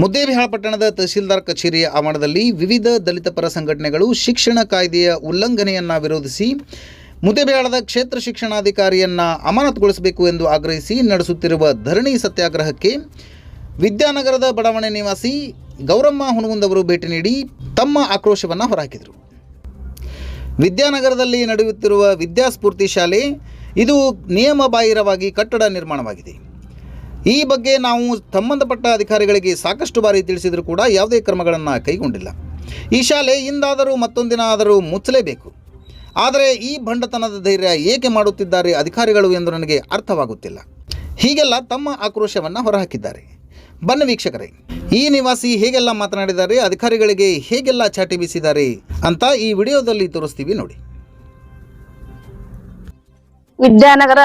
ಮುದ್ದೇಬಿಹಾಳ ಪಟ್ಟಣದ ತಹಶೀಲ್ದಾರ್ ಕಚೇರಿಯ ಆವರಣದಲ್ಲಿ ವಿವಿಧ ದಲಿತ ಪರ ಸಂಘಟನೆಗಳು ಶಿಕ್ಷಣ ಕಾಯ್ದೆಯ ಉಲ್ಲಂಘನೆಯನ್ನು ವಿರೋಧಿಸಿ ಮುದ್ದೇಬಿಹಾಳದ ಕ್ಷೇತ್ರ ಶಿಕ್ಷಣಾಧಿಕಾರಿಯನ್ನು ಅಮಾನತುಗೊಳಿಸಬೇಕು ಎಂದು ಆಗ್ರಹಿಸಿ ನಡೆಸುತ್ತಿರುವ ಧರಣಿ ಸತ್ಯಾಗ್ರಹಕ್ಕೆ ವಿದ್ಯಾನಗರದ ಬಡಾವಣೆ ನಿವಾಸಿ ಗೌರಮ್ಮ ಹುಣಗುಂದವರು ಭೇಟಿ ನೀಡಿ ತಮ್ಮ ಆಕ್ರೋಶವನ್ನು ಹೊರಹಾಕಿದರು. ವಿದ್ಯಾನಗರದಲ್ಲಿ ನಡೆಯುತ್ತಿರುವ ವಿದ್ಯಾಸ್ಫೂರ್ತಿ ಶಾಲೆ ಇದು ನಿಯಮ ಬಾಹಿರವಾಗಿ ಕಟ್ಟಡ ನಿರ್ಮಾಣವಾಗಿದೆ. ಈ ಬಗ್ಗೆ ನಾವು ಸಂಬಂಧಪಟ್ಟ ಅಧಿಕಾರಿಗಳಿಗೆ ಸಾಕಷ್ಟು ಬಾರಿ ತಿಳಿಸಿದರೂ ಕೂಡ ಯಾವುದೇ ಕ್ರಮಗಳನ್ನು ಕೈಗೊಂಡಿಲ್ಲ. ಈ ಶಾಲೆ ಇಂದಾದರೂ ಮತ್ತೊಂದಿನ ಆದರೂ ಮುಚ್ಚಲೇಬೇಕು. ಆದರೆ ಈ ಭಂಡತನದ ಧೈರ್ಯ ಏಕೆ ಮಾಡುತ್ತಿದ್ದಾರೆ ಅಧಿಕಾರಿಗಳು ಎಂದು ನನಗೆ ಅರ್ಥವಾಗುತ್ತಿಲ್ಲ. ಹೀಗೆಲ್ಲ ತಮ್ಮ ಆಕ್ರೋಶವನ್ನು ಹೊರಹಾಕಿದ್ದಾರೆ. ಬನ್ನ ವೀಕ್ಷಕರೇ, ಈ ನಿವಾಸಿ ಹೇಗೆಲ್ಲ ಮಾತನಾಡಿದ್ದಾರೆ, ಅಧಿಕಾರಿಗಳಿಗೆ ಹೇಗೆಲ್ಲ ಚಾಟಿ ಬೀಸಿದ್ದಾರೆ ಅಂತ ಈ ವಿಡಿಯೋದಲ್ಲಿ ತೋರಿಸ್ತೀವಿ ನೋಡಿ. ವಿದ್ಯಾನಗರ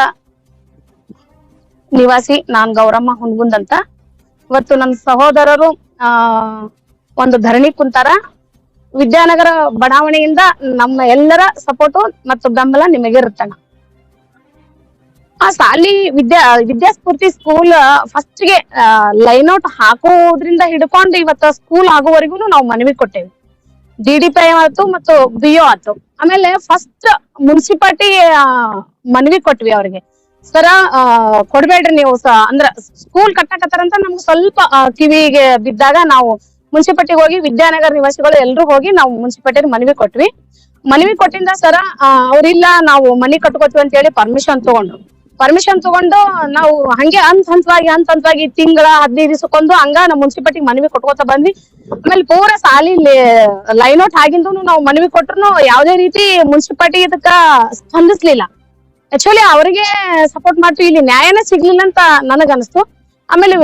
ನಿವಾಸಿ ನಾನ್ ಗೌರಮ್ಮ ಹುನ್ಗುಂದ್ ಅಂತ. ಇವತ್ತು ನನ್ನ ಸಹೋದರರು, ಆ, ಒಂದು ಧರಣಿ ಕುಂತಾರ. ವಿದ್ಯಾನಗರ ಬಡಾವಣೆಯಿಂದ ನಮ್ಮ ಎಲ್ಲರ ಸಪೋರ್ಟು ಮತ್ತು ಬೆಂಬಲ ನಿಮಗಿರುತ್ತಣ್ಣ ಆ ಸಾಲಿ ವಿದ್ಯಾ, ವಿದ್ಯಾಸ್ಫೂರ್ತಿ ಸ್ಕೂಲ್ ಫಸ್ಟ್ಗೆ ಔಟ್ ಹಾಕೋದ್ರಿಂದ ಹಿಡ್ಕೊಂಡು ಇವತ್ತು ಸ್ಕೂಲ್ ಆಗುವವರೆಗೂ ನಾವು ಮನವಿ ಕೊಟ್ಟೇವಿ. ಡಿ ಡಿ ಪಿ ಆಯ್ತು ಮತ್ತು ಬಿ ಒ ಆಯ್ತು. ಆಮೇಲೆ ಫಸ್ಟ್ ಮುನ್ಸಿಪಾಲ್ಟಿ ಮನವಿ ಕೊಟ್ವಿ ಅವ್ರಿಗೆ. ಸರ ಕೊಡ್ಬೇಡ್ರಿ ನೀವು ಅಂದ್ರ ಸ್ಕೂಲ್ ಕಟ್ಟಕತ್ತಾರಂತ ನಮ್ಗೆ ಸ್ವಲ್ಪ ಕಿವಿಗೆ ಬಿದ್ದಾಗ ನಾವು ಮುನ್ಸಿಪಾಲ್ಟಿಗೆ ಹೋಗಿ ವಿದ್ಯಾನಗರ ನಿವಾಸಿಗಳು ಎಲ್ರು ಹೋಗಿ ನಾವು ಮುನ್ಸಿಪಾಲ್ಟಿ ಮನವಿ ಕೊಟ್ವಿ. ಮನವಿ ಕೊಟ್ಟಿಂದ ಸರ ಅವ್ರಿಲ್ಲ ನಾವು ಮನಿ ಕಟ್ಕೋತೀವಿ ಅಂತ ಹೇಳಿ ಪರ್ಮಿಷನ್ ತಗೊಂಡ್ರು. ಪರ್ಮಿಷನ್ ತಗೊಂಡು ನಾವು ಹಂಗೆ ಹಂತ ಹಂತವಾಗಿ ಹಂತ ಹಂತವಾಗಿ ತಿಂಗಳ ಹದಿನೈದು ದಿವಸಕ್ಕೊಂದು ಹಂಗ ನಮ್ಮ ಮುನ್ಸಿಪಾಲ್ಟಿಗೆ ಮನವಿ ಕೊಟ್ಕೋತ ಬಂದ್ವಿ. ಆಮೇಲೆ ಪೂರ ಸಾಲಿ ಲೈನ್ ಔಟ್ ಆಗಿಂದು ನಾವು ಮನವಿ ಕೊಟ್ರು ಯಾವುದೇ ರೀತಿ ಮುನ್ಸಿಪಾಲ್ಟಿ ಇದಕ್ಕ ಸ್ಪಂದಿಸ್ಲಿಲ್ಲ. ಆಕ್ಚುಲಿ ಅವರಿಗೆ ಸಪೋರ್ಟ್ ಮಾಡ್ತೀವಿ. ಇಲ್ಲಿ ನ್ಯಾಯನೇ ಸಿಗ್ಲಿಲ್ಲ ಅಂತ ನನಗ ಅನಿಸ್ತು ಆಮೇಲೆ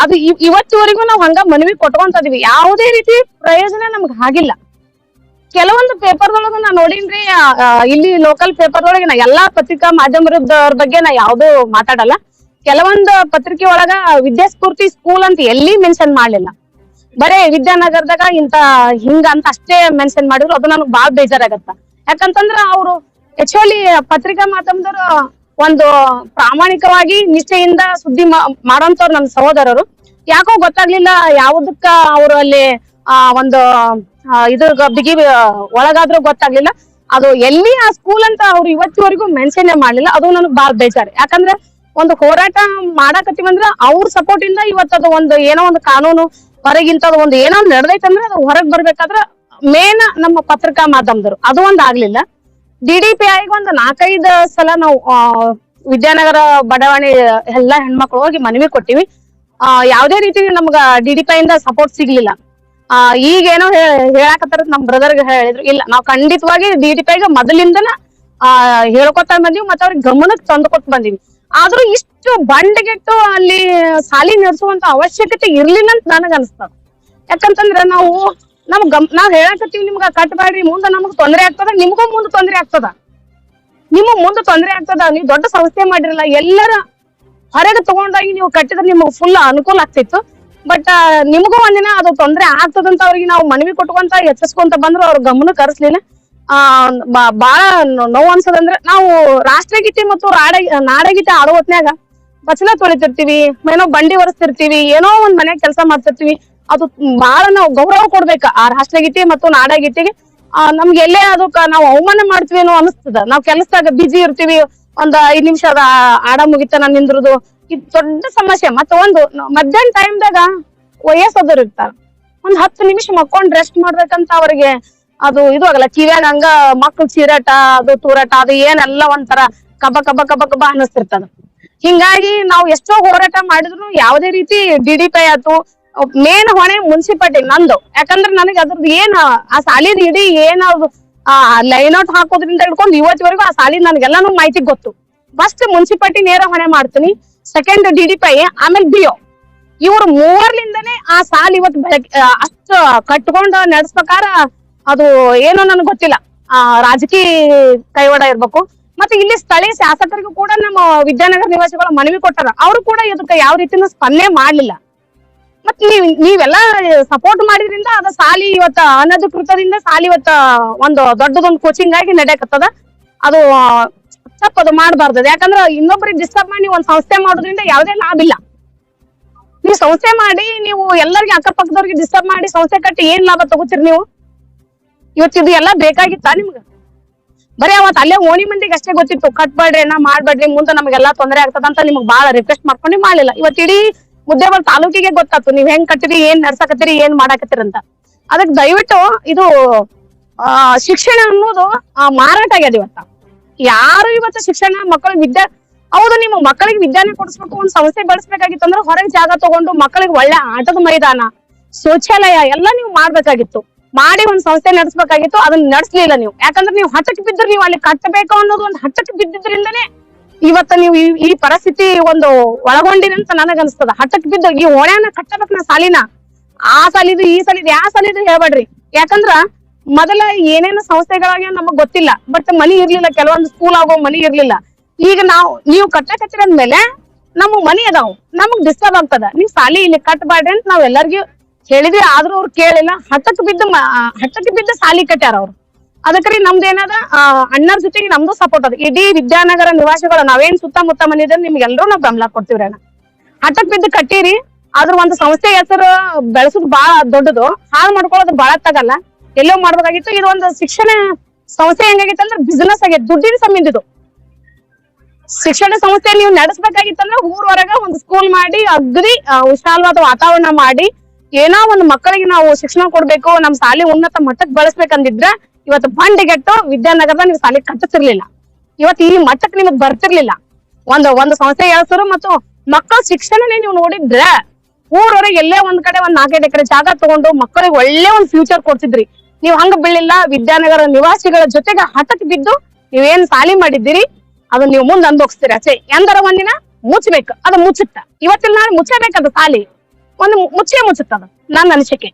ಅದು ಇವ್- ಇವತ್ತಿವರೆಗೂ ನಾವು ಹಂಗ ಮನವಿ ಕೊಟ್ಕೊಂತ ಇದೀವಿ. ಯಾವುದೇ ರೀತಿ ಪ್ರಯೋಜನ ನಮ್ಗೆ ಆಗಿಲ್ಲ. ಕೆಲವೊಂದು ಪೇಪರ್ದೊಳಗ ನಾ ನೋಡಿನ್ರಿ ಇಲ್ಲಿ ಲೋಕಲ್ ಪೇಪರ್ದೊಳಗೆ ನಾ ಎಲ್ಲಾ ಪತ್ರಿಕಾ ಮಾಧ್ಯಮದವ್ರ ಬಗ್ಗೆ ನಾ ಯಾವ್ದು ಮಾತಾಡಲ್ಲ. ಕೆಲವೊಂದು ಪತ್ರಿಕೆ ಒಳಗ ವಿದ್ಯಾಸ್ಫೂರ್ತಿ ಸ್ಕೂಲ್ ಅಂತ ಎಲ್ಲಿ ಮೆನ್ಷನ್ ಮಾಡ್ಲಿಲ್ಲ. ಬರೇ ವಿದ್ಯಾನಗರದಾಗ ಇಂತ ಹಿಂಗ ಅಂತ ಅಷ್ಟೇ ಮೆನ್ಷನ್ ಮಾಡಿದ್ರು. ಅದು ನನಗೆ ಬಾಳ್ ಬೇಜಾರಾಗತ್ತ. ಯಾಕಂತಂದ್ರ ಅವರು ಆಕ್ಚುಲಿ ಪತ್ರಿಕಾ ಮಾಧ್ಯಮದವರು ಒಂದು ಪ್ರಾಮಾಣಿಕವಾಗಿ ನಿಷ್ಠೆಯಿಂದ ಸುದ್ದಿ ಮಾ- ಮಾಡೋಂಥವ್ರು ನನ್ನ ಸಹೋದರರು. ಯಾಕೋ ಗೊತ್ತಾಗ್ಲಿಲ್ಲ ಯಾವುದಕ್ಕ ಅವರು ಅಲ್ಲಿ, ಆ, ಒಂದು ಇದ್ರ ಬಿಗಿ ಒಳಗಾದ್ರೂ ಗೊತ್ತಾಗ್ಲಿಲ್ಲ. ಅದು ಎಲ್ಲಿ ಆ ಸ್ಕೂಲ್ ಅಂತ ಅವ್ರು ಇವತ್ತಿವರೆಗೂ ಮೆನ್ಷನ್ ಮಾಡ್ಲಿಲ್ಲ, ಅದು ನನಗೆ ಬಾಳ್ ಬೇಜಾರು. ಯಾಕಂದ್ರೆ ಒಂದು ಹೋರಾಟ ಮಾಡಾಕತ್ತೀವಂದ್ರ ಅವ್ರ ಸಪೋರ್ಟ್ ಇಂದ ಇವತ್ತದು ಒಂದು ಏನೋ ಒಂದು ಕಾನೂನು ಹೊರಗಿಂತದ ಒಂದು ಏನೋ ಒಂದು ನಡೆದೈತಂದ್ರೆ ಅದು ಹೊರಗ್ ಬರ್ಬೇಕಾದ್ರ ಮೇನ್ ನಮ್ಮ ಪತ್ರಿಕಾ ಮಾಧ್ಯಮದವರು. ಅದು ಒಂದ್ ಆಗ್ಲಿಲ್ಲ. ಡಿ ಡಿ ಪಿ ಐಗೆ ಒಂದು ನಾಲ್ಕೈದು ಸಲ ನಾವು ವಿದ್ಯಾನಗರ ಬಡಾವಣೆ ಎಲ್ಲಾ ಹೆಣ್ಮಕ್ಳು ಹೋಗಿ ಮನವಿ ಕೊಟ್ಟಿವಿ. ಆ, ಯಾವುದೇ ರೀತಿ ನಮ್ಗ ಡಿ ಡಿ ಇಂದ ಸಪೋರ್ಟ್ ಸಿಗ್ಲಿಲ್ಲ. ಆ, ಈಗೇನೋ ಹೇಳಾಕತ್ತಾರ ನಮ್ ಬ್ರದರ್ ಹೇಳಿದ್ರು. ಇಲ್ಲ, ನಾವು ಖಂಡಿತವಾಗಿ ಡಿ ಡಿ ಪಿಗೆ ಮೊದಲಿಂದನ, ಆ, ಹೇಳ್ಕೊತ ಬಂದಿವಿ ಮತ್ತೆ ಅವ್ರಿಗೆ ಗಮನಕ್ಕೆ ತಂದು ಕೊಟ್ಟು ಬಂದಿವಿ. ಆದ್ರೂ ಇಷ್ಟು ಬಂಡ್ಗೆಟ್ಟು ಅಲ್ಲಿ ಸಾಲಿ ನಡೆಸುವಂತ ಅವಶ್ಯಕತೆ ಇರ್ಲಿಲ್ಲ ಅಂತ ನನಗ ಅನ್ಸ್ತದ. ಯಾಕಂತಂದ್ರ ನಾವು ನಮ್ ಗಮ್, ನಾವ್ ಹೇಳಕತ್ತೀವಿ ನಿಮ್ಗ ಕಟ್ಬೇಡ್ರಿ ಮುಂದ ನಮಗ್ ತೊಂದರೆ ಆಗ್ತದ, ನಿಮ್ಗೂ ಮುಂದ ತೊಂದ್ರೆ ಆಗ್ತದ. ನಿಮಗ್ ಮುಂದ ತೊಂದ್ರೆ ಆಗ್ತದ, ನೀವ್ ದೊಡ್ಡ ಸಂಸ್ಥೆ ಮಾಡಿರಲ್ಲ, ಎಲ್ಲರ ಹೊರಗೆ ತಗೊಂಡೋಗಿ ನೀವು ಕಟ್ಟಿದ್ರೆ ನಿಮಗ್ ಫುಲ್ ಅನುಕೂಲ ಆಗ್ತಿತ್ತು. ಬಟ್ ನಿಮಗೂ ಒಂದಿನ ಅದು ತೊಂದ್ರೆ ಆಗ್ತದಂತ ಅವ್ರಿಗೆ ನಾವು ಮನವಿ ಕೊಟ್ಕೊಂತ ಎಚ್ಚರಿಸ್ಕೊಂತ ಬಂದ್ರು, ಅವ್ರ ಗಮನ ಕರೆಸ್ಲಿಲ್ಲ. ಆ ಬಾಳ ನೋವು ಅನ್ಸದಂದ್ರೆ ನಾವು ರಾಷ್ಟ್ರಗೀತೆ ಮತ್ತು ರಾಡ, ನಾಡಗೀತೆ ಆಡೋ ಹೊತ್ನ್ಯಾಗ ಬಚನ ತೊಳಿತಿರ್ತೀವಿ, ಏನೋ ಬಂಡಿ ಒರೆಸ್ತಿರ್ತೀವಿ, ಏನೋ ಒಂದ್ ಮನ್ಯಾಗ ಕೆಲಸ ಮಾಡ್ತಿರ್ತೀವಿ. ಅದು ಬಹಳ ನಾವು ಗೌರವ ಕೊಡ್ಬೇಕ. ಆ ರಾಷ್ಟ್ರಗೀತೆ ಮತ್ತು ಆ, ನಮ್ಗೆ ಎಲ್ಲೇ ಅದಕ್ಕ ನಾವು ಅವಮಾನ ಮಾಡ್ತೀವೇನೋ ಅನಿಸ್ತದ ನಾವ್ ಕೆಲಸದಾಗ ಬಿಜಿ ಇರ್ತೀವಿ. ಒಂದ್ ಐದ್ ನಿಮಿಷ ಅದ ಆಡ ಮುಗಿತನ ನಿಂದ್ರದು. ಇದು ದೊಡ್ಡ ಸಮಸ್ಯೆ. ಮತ್ತ ಒಂದು, ಮಧ್ಯಾಹ್ನ ಟೈಮ್ದಾಗ ವಯಸ್ಸದವ್ರು ಇರ್ತಾರ. ಒಂದ್ ಹತ್ತು ನಿಮಿಷ ಮಕ್ಕೊಂಡ್ ರೆಸ್ಟ್ ಮಾಡ್ಬೇಕಂತ ಅವ್ರಿಗೆ ಅದು ಇದು ಆಗಲ್ಲ. ಕಿವ್ಯಾಗ ಹಂಗ ಮಕ್ಳ ಚೀರಾಟ, ಅದು ತೂರಾಟ, ಅದು ಏನೆಲ್ಲ ಒಂಥರ ಕಬ ಕಬ ಕಬ ಕಬ ಅನಿಸ್ತಿರ್ತದ ಹಿಂಗಾಗಿ ನಾವು ಎಷ್ಟೋ ಹೋರಾಟ ಮಾಡಿದ್ರು ಯಾವುದೇ ರೀತಿ ಡಿ ಡಿ ಪಿ ಆಯ್ತು ಮೇನ್ ಹೊಣೆ ಮುನ್ಸಿಪಾಲ್ಟಿ ನಂದು. ಯಾಕಂದ್ರೆ ನನಗೆ ಅದ್ರದ್ದು ಏನ್ ಆ ಸಾಲಿದ ಇಡೀ ಏನ್ ಆ ಲೈನ್ ಔಟ್ ಹಾಕೋದ್ರಿಂದ ಹಿಡ್ಕೊಂಡು ಇವತ್ತಿವರೆಗೂ ಆ ಸಾಲಿ ನನ್ಗೆಲ್ಲಾನು ಮಾಹಿತಿ ಗೊತ್ತು. ಫಸ್ಟ್ ಮುನ್ಸಿಪಾಲ್ಟಿ ನೇರ ಹೊಣೆ ಮಾಡ್ತೀನಿ second D D P I ಆಮೇಲೆ ಬಿಒ ಇವ್ರ ಮೂವರ್ಲಿಂದನೇ ಆ ಸಾಲ ಆ, ಅಷ್ಟು ಕಟ್ಕೊಂಡು ನಡೆಸ್ಬೇಕಾರ ಅದು ಏನೋ ನನಗೆ ಗೊತ್ತಿಲ್ಲ. ಆ ರಾಜಕೀಯ ಕೈವಾಡ ಇರ್ಬೇಕು. ಮತ್ತೆ ಇಲ್ಲಿ ಸ್ಥಳೀಯ ಶಾಸಕರಿಗೂ ಕೂಡ ನಮ್ಮ ವಿದ್ಯಾನಗರ ನಿವಾಸಿಗಳ ಮನವಿ ಕೊಟ್ಟಾರ. ಅವರು ಕೂಡ ಇದಕ್ಕೆ ಯಾವ ರೀತಿನೂ ಸ್ಪಂದನೆ ಮಾಡ್ಲಿಲ್ಲ. ಮತ್ ನೀವ್ ನೀವೆಲ್ಲ ಸಪೋರ್ಟ್ ಮಾಡಿದ್ರಿಂದ ಅದ ಸಾಲಿ ಇವತ್ತ ಅನಧಿಕೃತದಿಂದ ಸಾಲಿ ಇವತ್ತ ಒಂದು ದೊಡ್ಡದೊಂದು ಕೋಚಿಂಗ್ ಆಗಿ ನಡೆಯಕತ್ತದ. ಅದು ಆ, ತಪ್ಪದು ಮಾಡಬಾರ್ದು. ಯಾಕಂದ್ರ ಇನ್ನೊಬ್ಬರಿಗೆ ಡಿಸ್ಟರ್ಬ್ ಮಾಡಿ ಒಂದ್ ಸಂಸ್ಥೆ ಮಾಡೋದ್ರಿಂದ ಯಾವ್ದೇ ಲಾಭ ಇಲ್ಲ. ನೀವು ಸಂಸ್ಥೆ ಮಾಡಿ ನೀವು ಎಲ್ಲರಿಗೆ ಅಕ್ಕಪಕ್ಕದವ್ರಿಗೆ ಡಿಸ್ಟರ್ಬ್ ಮಾಡಿ ಸಂಸ್ಥೆ ಕಟ್ಟಿ ಏನ್ ಲಾಭ ತಗೋತೀರಿ ನೀವು? ಇವತ್ತು ಇದು ಎಲ್ಲ ಬೇಕಾಗಿತ್ತಾ ನಿಮ್ಗೆ? ಬರೀ ಅವತ್ ಅಲ್ಲೇ ಓಣಿ ಮಂದಿಗೆ ಅಷ್ಟೇ ಗೊತ್ತಿತ್ತು ಕಟ್ಬೇಡ್ರಿ ಅಣ್ಣ ಮಾಡ್ಬೇಡ್ರಿ ಮುಂದೆ ನಮಗೆಲ್ಲಾ ತೊಂದರೆ ಆಗ್ತದ ಅಂತ ನಿಮ್ಗೆ ಬಹಳ ರಿಕ್ವೆಸ್ಟ್ ಮಾಡ್ಕೊಂಡು ಮಾಡ್ಲಿಲ್ಲ. ಇವತ್ತು ಇಡೀ ಮುದ್ದೇಬಲ್ ತಾಲೂಕಿಗೆ ಗೊತ್ತಾತು ನೀವ್ ಹೆಂಗ್ ಕಟ್ಟಿರಿ ಏನ್ ನಡ್ಸಕತ್ತೀರಿ, ಏನ್ ಮಾಡಾಕತ್ತೀರಿ ಅಂತ. ಅದಕ್ ದಯವಿಟ್ಟು ಇದು, ಆ, ಶಿಕ್ಷಣ ಅನ್ನೋದು ಮಾರಾಟ ಆಗ್ಯದ ಇವತ್ತ. ಯಾರು ಇವತ್ತು ಶಿಕ್ಷಣ ಮಕ್ಕಳಿಗೆ ವಿದ್ಯಾ, ಹೌದು, ನಿಮ್ಮ ಮಕ್ಕಳಿಗೆ ವಿದ್ಯಾನೇ ಕೊಡಿಸ್ಬೇಕು, ಒಂದ್ ಸಂಸ್ಥೆ ಬೆಳೆಸ್ಬೇಕಾಗಿತ್ತು ಅಂದ್ರೆ ಹೊರಗೆ ಜಾಗ ತಗೊಂಡು ಮಕ್ಕಳಿಗೆ ಒಳ್ಳೆ ಆಟದ ಮೈದಾನ, ಶೌಚಾಲಯ ಎಲ್ಲ ನೀವು ಮಾಡ್ಬೇಕಾಗಿತ್ತು. ಮಾಡಿ ಒಂದ್ ಸಂಸ್ಥೆ ನಡೆಸ್ಬೇಕಾಗಿತ್ತು, ಅದನ್ನ ನಡೆಸ್ಲಿಲ್ಲ ನೀವು. ಯಾಕಂದ್ರೆ ನೀವು ಹಠಕ್ಕೆ ಬಿದ್ದರೆ ನೀವು ಅಲ್ಲಿ ಕಟ್ಟಬೇಕು ಅನ್ನೋದು ಒಂದ್ ಹಠಕ್ಕೆ ಬಿದ್ದಿದ್ರಿಂದನೇ ಇವತ್ತ ನೀವು ಈ- ಪರಿಸ್ಥಿತಿ ಒಂದು ಒಳಗೊಂಡಿರಂತ ನನಗ ಅನ್ಸ್ತದ ಹಠಕ್ ಬಿದ್ದ ಈ ಓಣ್ಯಾನ ಕಟ್ಟಬೇಕ ನಾ ಸಾಲಿನ ಆ ಸಾಲಿದು, ಈ ಸಾಲಿದು ಯಾವ ಸಾಲಿದು ಹೇಳ್ಬೇಡ್ರಿ. ಯಾಕಂದ್ರ ಮೊದಲ ಏನೇನು ಸಂಸ್ಥೆಗಳಾಗ್ಯಾವ ನಮಗ್ ಗೊತ್ತಿಲ್ಲ. ಬಟ್ ಮನಿ ಇರ್ಲಿಲ್ಲ, ಕೆಲವೊಂದು ಸ್ಕೂಲ್ ಆಗೋ ಮನಿ ಇರ್ಲಿಲ್ಲ. ಈಗ ನಾವು ನೀವು ಕಟ್ಟಕತ್ತಿರ ಅಂದ್ಮೇಲೆ ನಮಗ್ ಮನಿ ಅದಾವ್. ನಮಗ್ ಡಿಸ್ಟರ್ಬ್ ಆಗ್ತದ. ನೀವ್ ಸಾಲಿ ಇಲ್ಲಿ ಕಟ್ಟಬೇಡ್ರಿ ಅಂತ ನಾವ್ ಎಲ್ಲಾರ್ಗು ಹೇಳಿದ್ವಿ. ಆದ್ರೂ ಅವ್ರು ಕೇಳಿಲ್ಲ. ಹಠಕ್ಕೆ ಬಿದ್ದ ಮ- ಬಿದ್ದ ಸಾಲಿ ಕಟ್ಯಾರ ಅವ್ರು. ಅದಕ್ರಿ ನಮ್ದು ಏನದ ಅಣ್ಣರ ಜೊತೆಗೆ ನಮ್ದು ಸಪೋರ್ಟ್ ಅದ. ಇಡೀ ವಿದ್ಯಾನಗರ ನಿವಾಸಿಗಳು, ನಾವೇನ್ ಸುತ್ತಮುತ್ತ ಮನೆಯಿದ್ರೆ ನಿಮ್ಗೆ ನಿಮ್ಗೆಲ್ರೂ ನಾವ್ ಬೆಂಬಲ ಕೊಡ್ತೀವ್ರಿ ಅಣ್ಣ. ಹಠಕ್ ಬಿದ್ದು ಕಟ್ಟೀರಿ ಆದ್ರ ಒಂದು ಸಂಸ್ಥೆ ಹೆಸರು ಬೆಳೆಸೋದು ಬಾಳ ದೊಡ್ಡದು, ಹಾಳು ಮಾಡ್ಕೊಳ್ಳೋದು ಬಾಳ ತಗಲ್ಲ. ಎಲ್ಲೋ ಮಾಡ್ಬೇಕಾಗಿತ್ತು, ಇದು ಒಂದು ಶಿಕ್ಷಣ ಸಂಸ್ಥೆ ಹೆಂಗಾಗಿತ್ತು ಅಂದ್ರೆ ಬಿಸ್ನೆಸ್ ಆಗೈತೆ, ದುಡ್ಡಿನ ಸಂಬಂಧ ಇದು ಶಿಕ್ಷಣ ಸಂಸ್ಥೆ ನೀವು ನಡೆಸ್ಬೇಕಾಗಿತ್ತಂದ್ರೆ ಊರ್ ಹೊರಗ ಒಂದು ಸ್ಕೂಲ್ ಮಾಡಿ ಅಗ್ರಿ ವಿಶಾಲವಾದ ವಾತಾವರಣ ಮಾಡಿ, ಏನೋ ಒಂದು ಮಕ್ಕಳಿಗೆ ನಾವು ಶಿಕ್ಷಣ ಕೊಡ್ಬೇಕು, ನಮ್ ಶಾಲೆ ಉನ್ನತ ಮಟ್ಟಕ್ಕೆ ಬೆಳೆಸ್ಬೇಕಂದಿದ್ರ ಇವತ್ತು ಬಂಡಿಗೆಟ್ಟು ವಿದ್ಯಾನಗರದ ನೀವು ಸಾಲಿ ಕಟ್ಟುತ್ತಿರ್ಲಿಲ್ಲ ಇವತ್ತು ಈ ಮಟ್ಟಕ್ಕೆ ನಿಮಗ್ ಬರ್ತಿರ್ಲಿಲ್ಲ. ಒಂದ್, ಒಂದು ಸಂಸ್ಥೆ ಹೆಸರು ಮತ್ತು ಮಕ್ಕಳ ಶಿಕ್ಷಣನೇ ನೀವು ನೋಡಿದ್ರೆ ಊರವರೆಗೆ ಎಲ್ಲೇ ಒಂದ್ ಕಡೆ ಒಂದ್ ನಾಲ್ಕೈದು ಎಕರೆ ಜಾಗ ತಗೊಂಡು ಮಕ್ಕಳಿಗೆ ಒಳ್ಳೆ ಒಂದ್ ಫ್ಯೂಚರ್ ಕೊಡ್ತಿದ್ರಿ ನೀವ್ ಹಂಗ ಬೀಳಿಲ್ಲ, ವಿದ್ಯಾನಗರ ನಿವಾಸಿಗಳ ಜೊತೆಗೆ ಹಠಕ್ ಬಿದ್ದು ನೀವೇನ್ ಸಾಲಿ ಮಾಡಿದ್ದೀರಿ ಅದನ್ನ ನೀವು ಮುಂದೆ ಅನ್ಭೋಗಿಸ್ತೀರಿ ಅಚೆ ಎಂದರ ಒಂದಿನ ಮುಚ್ಚಬೇಕು ಅದು ಮುಚ್ಚುತ್ತ. ಇವತ್ತಿನ ನಾಳೆ ಮುಚ್ಚಬೇಕದು ಸಾಲಿ. ಒಂದು ಮುಚ್ಚೇ ಮುಚ್ಚುತ್ತದ, ನನ್ನ ಅನಿಸಿಕೆ.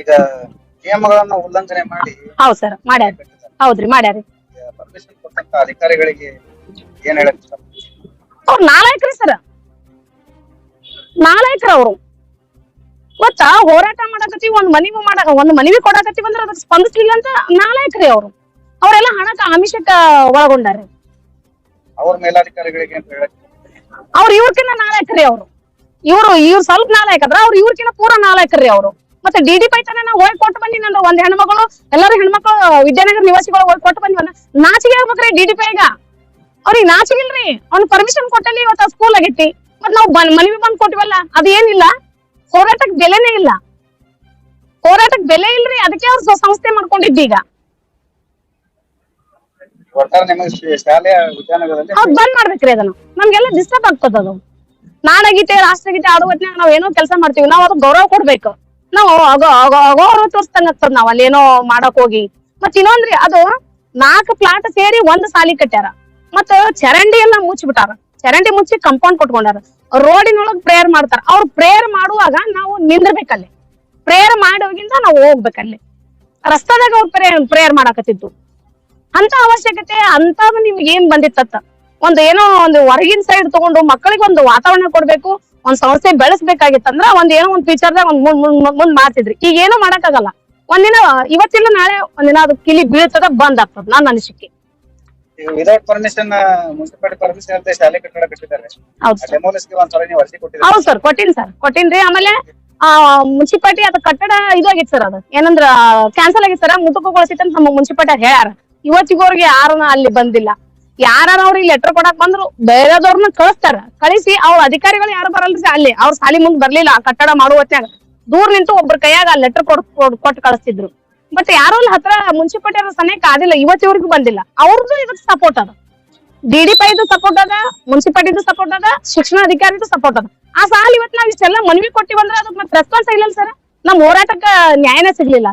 ಈಗ ನಿಯಮಗಳನ್ನ ಉಲ್ಲಂಘನೆ ಮಾಡಿ ಹೌದ್ ಸರ್ ಮಾಡ್ಯಾರ ಹೌದ್ರಿ ಮಾಡ್ಯಾರಿ ಪರ್ಮಿಷನ್ ಕೊಟ್ಟಂತ ಅಧಿಕಾರಿಗಳಿಗೆ ಏನ್ ಹೇಳಕ್? ಅವ್ರು ನಾಲಾಯಕ್ರಿ ಸರ್ ನಾಲಾಯಕ್ರ ಅವರು. ಗೊತ್ತಾ? ಹೋರಾಟ ಮಾಡಾಕತ್ತೀವಿ ಒಂದ್ ಮನವಿ ಮಾಡಕ ಒಂದ್ ಮನವಿ ಕೊಡಕತ್ತಿ ಅಂದ್ರೆ ಅದಕ್ಕೆ ಸ್ಪಂದಿಸ್ಲಿಲ್ಲ ಅಂತ ನಾಲಾಯಕ್ರಿ ಅವರು. ಅವರೆಲ್ಲ ಹಣಕ ಆಮಿಷಕ್ಕ ಒಳಗೊಂಡಾರೆ ಅವ್ರ ಮೇಲಾಧಿಕಾರಿಗಳಿಗೆ ಅಂತ ಹೇಳಕ್ ಅವ್ರು ಇವ್ರಕಿನ್ನ ನಾಲಾಯಕ್ರಿ ಅವರು. ಇವ್ರು ಇವ್ರು ಸ್ವಲ್ಪ ನಾಲಾಯಕದ್ರ ಅವ್ರು ಇವ್ರಕಿನ್ನ ಪೂರ ನಾಲಾಯಕ್ರಿ ಅವರು. ಮತ್ತೆ ಡಿ ಡಿ ಪೈತನ ನಾವು ಹೋಗಿ ಕೊಟ್ಟು ಬನ್ನಿ ನನ್ನ ಒಂದ್ ಹೆಣ್ಮಗಳು ಎಲ್ಲರೂ ಹೆಣ್ಮಕ್ಳು ವಿದ್ಯಾನಗರ ನಿವಾಸಿಗಳು ಹೋಗಿ ಕೊಟ್ಟು ಬಂದಿವನ್ನ ನಾಚಿಗೆ ಆಗ್ಬೇಕ್ರಿ ಡಿ ಡಿ ಪೈಗ ಅವ್ರಿಗೆ ನಾಚಿಗಿಲ್ರಿ ಅವ್ನ್ ಪರ್ಮಿಷನ್ ಕೊಟ್ಟಲ್ಲಿ ಇವತ್ತ ಸ್ಕೂಲ್ ಆಗೈತಿ ಮತ್ ನಾವು ಬನ್ ಮನವಿ ಬಂದ್ ಕೊಟ್ಟಿವಲ್ಲ ಅದು ಏನಿಲ್ಲ. ಹೋರಾಟಕ್ ಬೆಲೆನೇ ಇಲ್ಲ. ಹೋರಾಟಕ್ ಬೆಲೆ ಇಲ್ರಿ ಅದಕ್ಕೆ ಅವ್ರ ಸಂಸ್ಥೆ ಮಾಡ್ಕೊಂಡಿದ್ದೀಗ ಈಗ. ಬಂದ್ ಮಾಡ್ಬೇಕ್ರಿ ಅದನ್ನ. ನಮ್ಗೆಲ್ಲ ಡಿಸ್ಟರ್ಬ್ ಆಗ್ತದ ಅದು ನಾಡಗೀತೆ ರಾಷ್ಟ್ರಗೀತೆ ಆಡುವ ನಾವ್ ಏನೋ ಕೆಲಸ ಮಾಡ್ತೀವಿ ನಾವ್ ಅದಕ್ಕೆ ಗೌರವ ಕೊಡ್ಬೇಕು. ನಾವು ಅಗೋ ಅಗೋ ಅಗೌರವ ತೋರ್ಸ್ದಂಗ ಆಗ್ತದ ನಾವ್. ಅಲ್ಲೇನೋ ಮಾಡಕ್ ಹೋಗಿ. ಮತ್ ಇನ್ನೊಂದ್ರಿ, ಅದು ನಾಲ್ಕು ಪ್ಲಾಟ್ ಸೇರಿ ಒಂದ್ ಸಾಲಿ ಕಟ್ಯಾರ. ಮತ್ತ ಚರಂಡಿ ಎಲ್ಲ ಮುಚ್ಚಿಬಿಟ್ಟಾರ ಚರಂಡಿ ಮುಚ್ಚಿ ಕಂಪೌಂಡ್ ಕೊಟ್ಕೊಂಡಾರ. ರೋಡಿನೊಳಗ್ ಪ್ರೇಯರ್ ಮಾಡ್ತಾರ. ಅವ್ರು ಪ್ರೇಯರ್ ಮಾಡುವಾಗ ನಾವು ನಿಂದಿರ್ಬೇಕಲ್ಲಿ. ಪ್ರೇಯರ್ ಮಾಡೋಗಿಂದ ನಾವು ಹೋಗ್ಬೇಕಲ್ಲಿ. ರಸ್ತಾದಾಗ ಅವ್ರು ಪ್ರೇಯರ್ ಪ್ರೇಯರ್ ಮಾಡಾಕತ್ತಿದ್ದು. ಅಂತ ಅವಶ್ಯಕತೆ ಅಂತ ನಿಮ್ಗೆ ಏನ್ ಬಂದಿತ್ತ ಒಂದ್ ಏನೋ ಒಂದು ಹೊರಗಿನ ಸೈಡ್ ತಗೊಂಡು ಮಕ್ಕಳಿಗೆ ಒಂದು ವಾತಾವರಣ ಕೊಡ್ಬೇಕು ಒಂದ್ ಸಂಸ್ಥೆ ಬೆಳೆಸ್ಬೇಕಾಗಿತ್ತಂದ್ರ ಒಂದ್ ಏನೋ ಒಂದ್ ಫ್ಯೂಚರ್ದಾಗ ಒಂದ್ ಮುಂದ್ ಮುಂದ್ ಮುಂದ್ ಮಾಡ್ತಿದ್ರಿ. ಈಗ ಏನೋ ಮಾಡಕ್ಕಾಗಲ್ಲ. ಒಂದಿನ ಇವತ್ತಿಲ್ಲ ನಾಳೆ ಒಂದಿನ ಅದು ಕಿಲಿ ಬೀಳ್ತದ ಬಂದ್ ಆಗ್ತದ ನನ್ನ ಅನಿಸಿಕೆ. ಪರ್ಮಿಷನ್ ಮುನ್ಸಿಪಾಲಿಟಿ ಪರ್ಮಿಷನ್ ಇಲ್ಲದೆ ಶಾಲೆ ಕಟ್ಟಡ ಕಟ್ಟಿದ್ದಾರೆ. ಸರ್. ಡೆಮೋಲಿಸ್ಗೆ ಒಂದ್ಸಲ ನೀವು ಅರ್ಜಿ ಕೊಟ್ಟಿದ್ದಾರೆ? ಹೌದು ಸರ್ ಕೊಟ್ಟಿನಿ ಸರ್. ಕೊಟ್ಟಿನ್ರಿ ಆಮೇಲೆ ಆ ಮುನ್ಸಿಪಾಲ್ಟಿ ಅದ ಕಟ್ಟಡ ಇದು ಆಗಿತ್ತು ಸರ್ ಅದು. ಏನಂದ್ರ ಕ್ಯಾನ್ಸಲ್ ಆಗಿತ್ತು ಸರ್ ಮುಟುಕುಗೊಳಿಸಿತ್ತು ಅಂತ ನಮ್ಮ ಮುನ್ಸಿಪಾಲ್ಟಿ ಹೇಳ್ಯಾರ. ಇವತ್ತಿಗೋರ್ಗೆ ಯಾರನ ಅಲ್ಲಿ ಬಂದಿಲ್ಲ. ಯಾರ ಅವ್ರಿಗೆ ಲೆಟರ್ ಕೊಡಕ್ ಬಂದ್ರು ಬೇರೆದವ್ರನ್ನ ಕಳಿಸ್ತಾರ. ಕಳಿಸಿ, ಅವ್ರ ಅಧಿಕಾರಿಗಳು ಯಾರು ಬರಲ್ರಿ ಅಲ್ಲಿ? ಅವ್ರ ಸಾಲಿ ಮುಂದ್ ಬರ್ಲಿಲ್ಲ ಕಟ್ಟಡ ಮಾಡುವ ಹೊತ್ನ್ಯಾಗ ದೂರ್ ನಿಂತು ಒಬ್ರ ಕೈಯಾಗ ಲೆಟರ್ ಕೊಡ್ ಕೊಟ್ಟು ಕಳಿಸ್ತಿದ್ರು. ಬಟ್ ಯಾರು ಅಲ್ಲಿ ಹತ್ರ ಮುನ್ಸಿಪಾಲ್ಟಿ ಅವ್ರ ಸನೇಕ ಆದಿಲ್ಲ ಇವ್ರಿಗೂ ಬಂದಿಲ್ಲ. ಅವ್ರದ್ದು ಇದಕ್ ಸಪೋರ್ಟ್ ಅದ. ಡಿ ಡಿ ಪೈದು ಸಪೋರ್ಟ್ ಅದ, ಮುನ್ಸಿಪಾಲಿಟಿದು ಸಪೋರ್ಟ್ ಅದ, ಶಿಕ್ಷಣ ಅಧಿಕಾರಿದು ಸಪೋರ್ಟ್ ಅದ. ಆ ಸಾಲ ಇವತ್ತು ನಾವ್ ಇಷ್ಟೆಲ್ಲ ಮನವಿ ಕೊಟ್ಟಿವಂದ್ರ ಅದಕ್ಕೆ ಮತ್ತೆ ರೆಸ್ಪಾನ್ಸ್ ಇಲ್ಲ ಸರ್? ನಮ್ ಹೋರಾಟಕ್ಕ ನ್ಯಾಯನೇ ಸಿಗ್ಲಿಲ್ಲ.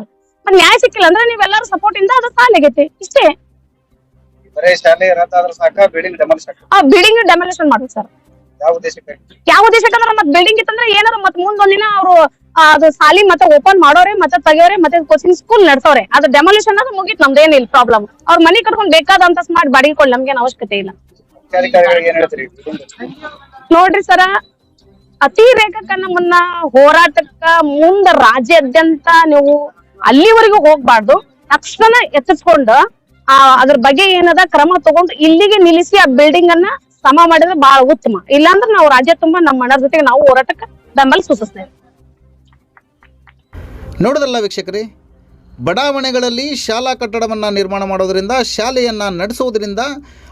ನ್ಯಾಯ ಸಿಕ್ಕಿಲ್ಲ ಅಂದ್ರೆ ನೀವೆಲ್ಲರೂ ಸಪೋರ್ಟ್ ಇಂದ ಅದು ಸಾಲ ಆಗೈತಿ. ಇಷ್ಟೇ. ಬರೇ ಶಾಲೆ ರದ್ದಾದ್ರೂ ಸಾಕ ಬಿಲ್ಡಿಂಗ್ ಆಗ್ತದೆ ಆ ಬಿಲ್ಡಿಂಗ್ ಡೆಮೊಲೇಷನ್ ಮಾಡ್ಬೇಕು ಸರ್ ಯಾವ ಉದ್ದೇಶಕ್ಕೆ ಯಾವ ಉದ್ದೇಶಕ್ಕೆ ಅಂದ್ರೆ ಮತ್ ಬಿಲ್ಡಿಂಗ್ ಇತ್ತಂದ್ರೆ ಏನಾರ ಮತ್ ಮುಂದೊಂದಿನ ಅವರು ಅದು ಸಾಲಿ ಮತ್ತೆ ಓಪನ್ ಮಾಡೋರೆ ಮತ್ತೆ ತೆಗಿಯೋರೆ ಮತ್ತೆ ಕೋಚಿಂಗ್ ಸ್ಕೂಲ್ ನಡೆಸೋರೆ. ಅದು ಡೆಮಾಲಿಷನ್ ಅದು ಮುಗೀತು ನಮ್ದೇನಿಲ್ಲ ಪ್ರಾಬ್ಲಮ್ ಅವ್ರ ಮನೆ ಕಟ್ಕೊಂಡ್ ಬೇಕಾದಂತ ಮಾಡಿ ಬಾಡಿಗೆ ಕೊಡ್ ನಮ್ಗೇನ್ ಅವಶ್ಯಕತೆ ಇಲ್ಲ. ಅಧಿಕಾರಿಗಳಿಗೆ ಏನ್ ಹೇಳ್ತೀರಿ? ನೋಡ್ರಿ ಸರ ಅತಿರೇಕಕ್ಕ ನಮ್ಮನ್ನ ಹೋರಾಟಕ್ಕ ಮುಂದ ರಾಜ್ಯಾದ್ಯಂತ ನೀವು ಅಲ್ಲಿವರೆಗೂ ಹೋಗ್ಬಾರ್ದು. ತಕ್ಷಣ ಎಚ್ಚರಿಸ್ಕೊಂಡು ಆ, ಅದ್ರ ಬಗ್ಗೆ ಏನದ, ಕ್ರಮ ತಗೊಂಡು ಇಲ್ಲಿಗೆ ನಿಲ್ಲಿಸಿ ಆ ಬಿಲ್ಡಿಂಗ್ ಅನ್ನ ಸಮ ಮಾಡಿದ್ರೆ ಬಹಳ ಉತ್ತಮ. ಇಲ್ಲಾಂದ್ರೆ ನಾವು ರಾಜ್ಯ ತುಂಬಾ ನಮ್ಮ ಮಣ್ಣ ಜೊತೆಗೆ ನಾವು ಹೋರಾಟಕ್ಕೆ ಬೆಂಬಲ ಸೂಚಿಸ್ತೇವೆ. ನೋಡೋದಲ್ಲ ವೀಕ್ಷಕರೇ, ಬಡಾವಣೆಗಳಲ್ಲಿ ಶಾಲಾ ಕಟ್ಟಡವನ್ನು ನಿರ್ಮಾಣ ಮಾಡೋದರಿಂದ, ಶಾಲೆಯನ್ನು ನಡೆಸೋದ್ರಿಂದ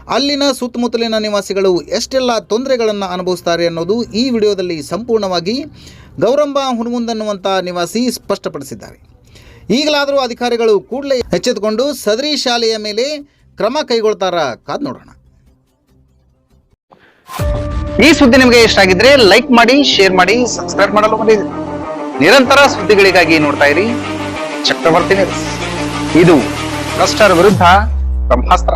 ಅಲ್ಲಿನ ಸುತ್ತಮುತ್ತಲಿನ ನಿವಾಸಿಗಳು ಎಷ್ಟೆಲ್ಲ ತೊಂದರೆಗಳನ್ನು ಅನುಭವಿಸ್ತಾರೆ ಅನ್ನೋದು ಈ ವಿಡಿಯೋದಲ್ಲಿ ಸಂಪೂರ್ಣವಾಗಿ ಗೌರಂಬ ಹುಣಗುಂದನ್ನುವಂಥ ನಿವಾಸಿ ಸ್ಪಷ್ಟಪಡಿಸಿದ್ದಾರೆ. ಈಗಲಾದರೂ ಅಧಿಕಾರಿಗಳು ಕೂಡಲೇ ಎಚ್ಚೆತ್ತುಕೊಂಡು ಸದರಿ ಶಾಲೆಯ ಮೇಲೆ ಕ್ರಮ ಕೈಗೊಳ್ತಾರ ಕಾದ್ ನೋಡೋಣ. ಈ ಸುದ್ದಿ ನಿಮಗೆ ಇಷ್ಟ ಆಗಿದ್ರೆ ಲೈಕ್ ಮಾಡಿ, ಶೇರ್ ಮಾಡಿ, ಸಬ್ಸ್ಕ್ರೈಬ್ ಮಾಡಲು ಮರೆಯದಿರಿ ನಿರಂತರ ಸುದ್ದಿಗಳಿಗಾಗಿ ನೋಡ್ತಾ ಇರಿ. ಚಕ್ರವರ್ತಿ ಇದು ಭ್ರಷ್ಟರ ವಿರುದ್ಧ ಬ್ರಹ್ಮಾಸ್ತ್ರ.